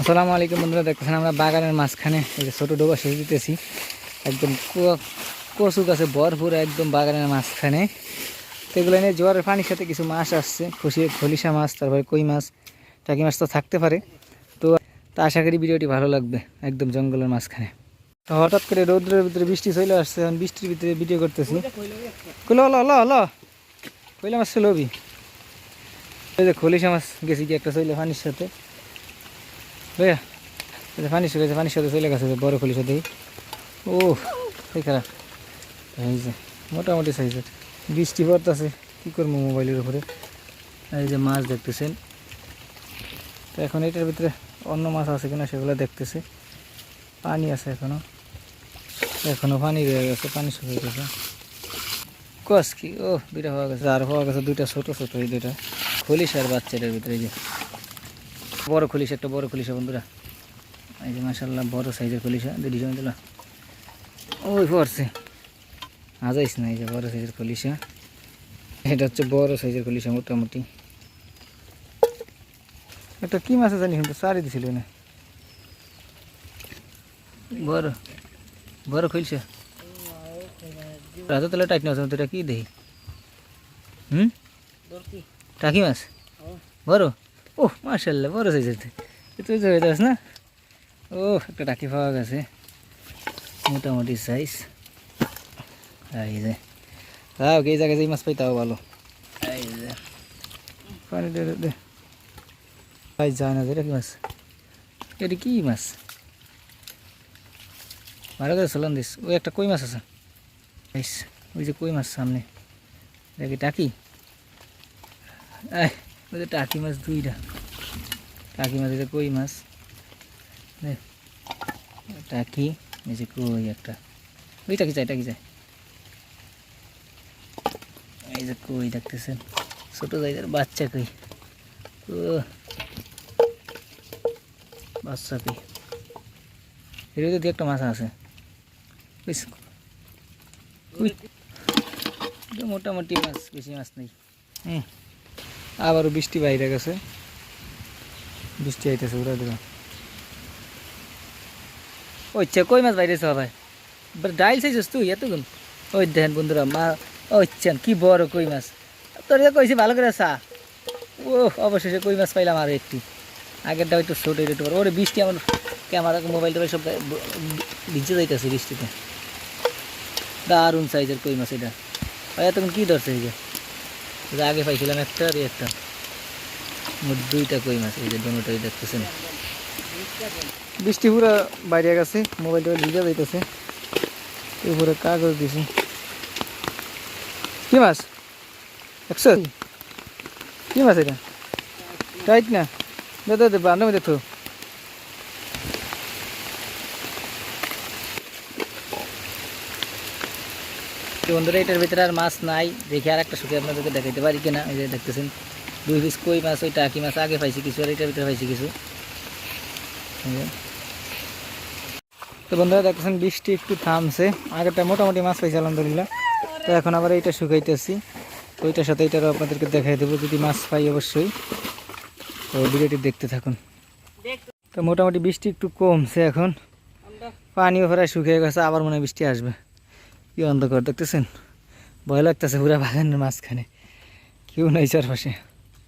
আসসালামু আলাইকুম বন্ধুরা, দেখতেছেন আমরা বাগানের মাঝখানে, এই যে ছোটো ডোবা সেচ দিতেছি। একদম কচু গাছে ভরপুর একদম বাগানের মাঝখানে। তো এগুলো নিয়ে জোয়ারের পানির সাথে কিছু মাছ আসছে, খুশি খলিশা মাছ, তারপরে কই মাছ, টাকি মাছ তো থাকতে পারে। তো তা আশা করি ভিডিওটি ভালো লাগবে, একদম জঙ্গলের মাঝখানে। তো হঠাৎ করে রৌদ্রের ভিতরে বৃষ্টি চলে আসছে, এখন বৃষ্টির ভিতরে ভিডিও করতেছি। কইলো, হলো হলো হলো। কইলা, মাছ ছিল ওবি এই যে খলিশা মাছ গেছি কি একটা চলে পানির সাথে। ভাইয়া পানি শুকেছে পানির সাথে চলে গেছে বড় খলিশা দিই ও এই যে মোটামুটি সাইজের। বৃষ্টি পড়তেছে, কী করব মোবাইলের উপরে? এই যে মাছ দেখতেছেন। তো এখন এটার ভিতরে অন্য মাছ আছে কিনা সেগুলো দেখতেছে। পানি আছে এখনও। এখনও পানি রয়ে গেছে, পানি শুকিয়ে গেছে। কস কি ও দুইটা হওয়া গেছে, আর হওয়া গেছে দুইটা ছোট ছোট, এই দুইটা। খলিশার বাচ্চাটার ভিতরে যে। বড় খলিশা একটা বড় খলিশা বন্ধুরা। এই যে মাসাল্লাহ বড় সাইজের খলিশা দিদি জমি দিল। ওই পড়ছে। আজাইস না, এই যে বড় সাইজের খলিশা এটা হচ্ছে বড় সাইজের খলিশা মোটামুটি। একটা কি মাছ জানি, কিন্তু সারি দিছিল না। বড় বড় খলিশা রাজা, তাহলে টাইট না আছে এটা কি দেই হুম? টাকি মাছ? বড়? ও মার্শাল্লাহ বড় সাইজের তুই। তো হয়ে না? ও একটা টাকি পাওয়া গেছে। মোটামুটি সাইজ এই যে। তাও এই জায়গায় যে মাছ পাই তাও ভালো। এই যে। পানি দে দে, ভাই যায় না এটা কি মাছ? এটা কি মাছ? ভালো করে চলান দিস। ওই একটা কই মাছ আছে? ওই যে কই মাছ সামনে? দেখি টাকি? এই ওই যে টাকি মাছ দুইটা। টাকি মাছ এটা কই মাছ? টাকি, এই কই একটা। ওই টাকি যায় টাকি যায়। এই যে কই দেখতেছেন। ছোট জায়গার বাচ্চা কই? ও। বাচ্চা কই? এর ভিতরে একটা মাছ আছে। মোটামুটি মাছ, বেশি মাছ নেই। হুম আবারও বৃষ্টি বাইরে গেছে। বৃষ্টি আইতেছে উড়া দিলাম। ওই কই মাছ বাইরেছে ভাই? ডাইল চাইছিস তুই এতক্ষণ? ওই দেখেন বন্ধুরা, মা, ওই চেন কি বড় কই মাছ। তোর কইছি ভালো করে চা। ও অবশেষে কই মাছ পাইলাম আর একটি। আগেরটা একটু ছোট একটু বড় ওরে বৃষ্টি আমার ক্যামেরা মোবাইল টোবাইল সব ভিজে যাইতেছে বৃষ্টিতে। দারুণ সাইজের কই মাছ এটা। এতক্ষণ কী ধরছে এই যে? আগে পাইছিলাম একটা আর একটা। মোট দুইটা কই মাছ, এই যে দুটোই দেখতেছেন। বৃষ্টি পুরো বাইরে গেছে মোবাইল টোবাইল ভিজা যাইতেছে। উপরে কাগজ দিছি। কি মাছ? একশো কি মাছ এটা? টাইট না? দে দে দে বান্ধব দেখো। তো বন্ধুরা এটার ভিতরে আর মাছ নাই। দেখে আর একটা শুকিয়ে আপনাদেরকে দেখাইতে পারি কিনা। এই যে দেখতেছেন দুই পিস কই মাছ ওই টাকি মাছ? আগে পাইছি কিছু আর এটার ভিতরে পাইছি কিছু। তো বন্ধুরা দেখতেছেন বৃষ্টি একটু থামছে। আগেরটা মোটামুটি মাছ পাইছি আলহামদুলিল্লাহ। তো এখন আবার এইটা শুকাইতেছি। তো ওইটার সাথে এটারও আপনাদেরকে দেখাই দেবো যদি মাছ পাই অবশ্যই। তো ভিডিওটি দেখতে থাকুন। তো মোটামুটি বৃষ্টি একটু কমছে এখন। পানিও প্রায় শুকিয়ে গেছে আবার মনে হয় বৃষ্টি আসবে। কি অন্ধকার দেখতেছেন? ভয় লাগতেছে পুরা বাগানের মাঝখানে। কেউ নাই চারপাশে।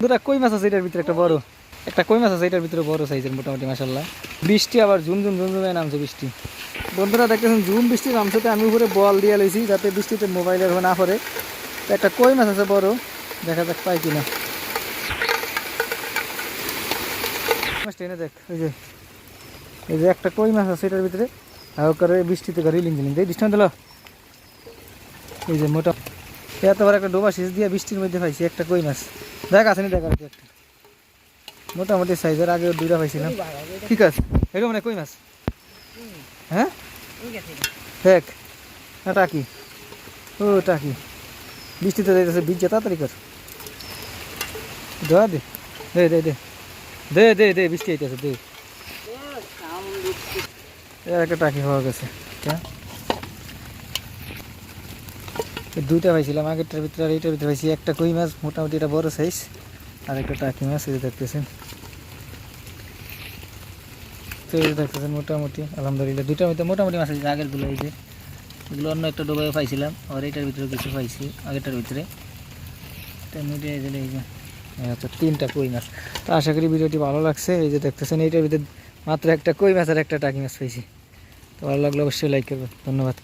দুটা কই মাছ আছে এটার ভিতরে? একটা বড়। একটা কই মাছ আছে এটার ভিতরে? বড় সাইজের মোটামুটি মাসাল্লাহ বৃষ্টি আবার ঝুম ঝুম ঝুম ঝুমে নামছে বৃষ্টি। বন্ধুরা, দেখতেছেন ঝুম বৃষ্টি নামছে আমি উপরে বল দিয়ে লইছি যাতে বৃষ্টিতে মোবাইলের না পড়ে। তো একটা কই মাছ আছে বড়, দেখা যাক পাই কিনা। দেখ, এই যে। এই যে একটা কই মাছ আছে এটার ভিতরে। আর বৃষ্টিতে রিলিং দিলিং দেখ দৃষ্টান্ত দিল এই যে মোটা এত বড় একটা ডোবা সেচ দিয়ে বৃষ্টির মধ্যে পাইছি, একটা কই মাছ। দেখ আসেনি দেখ আর কি একটা। মোটামুটি সাইজের আগে দুইটা পাইছিলাম ঠিক আছে। এটা মানে কই মাছ? হ্যাঁ? দেখ, না, টাকি। ও, টাকি। বৃষ্টিতে যাইতেছে বীজ তাড়াতাড়ি কর। ধোয়া দে। দে দে দে। দে দে দে, বৃষ্টি আইতেছে, দে। একটা টাকি হওয়া গেছে। হ্যাঁ দুইটা পাইছিলাম, আগেরটার ভিতরে আর এইটার ভিতরে পাইছি। একটা কই মাছ, মোটামুটি এটা বড় সাইজ আর একটা টাকি মাছ যে দেখতেছেন। তো দেখতেছেন মোটামুটি, আলহামদুলিল্লাহ। দুটার মধ্যে মোটামুটি মাছ আছে, আগেরগুলো এই যে। এগুলো অন্য একটা ডোবায় পাইছিলাম আর এইটার ভিতরে কিছু পাইছি, আগেরটার ভিতরে। এটা এই যে হচ্ছে তিনটা কই মাছ। তো আশা করি ভিডিওটি ভালো লাগছে। এই যে দেখতেছেন, এইটার ভিতরে মাত্র একটা কই মাছ আর একটা টাকি মাছ পাইছি। তো ভালো লাগলে অবশ্যই লাইক করবেন। ধন্যবাদ।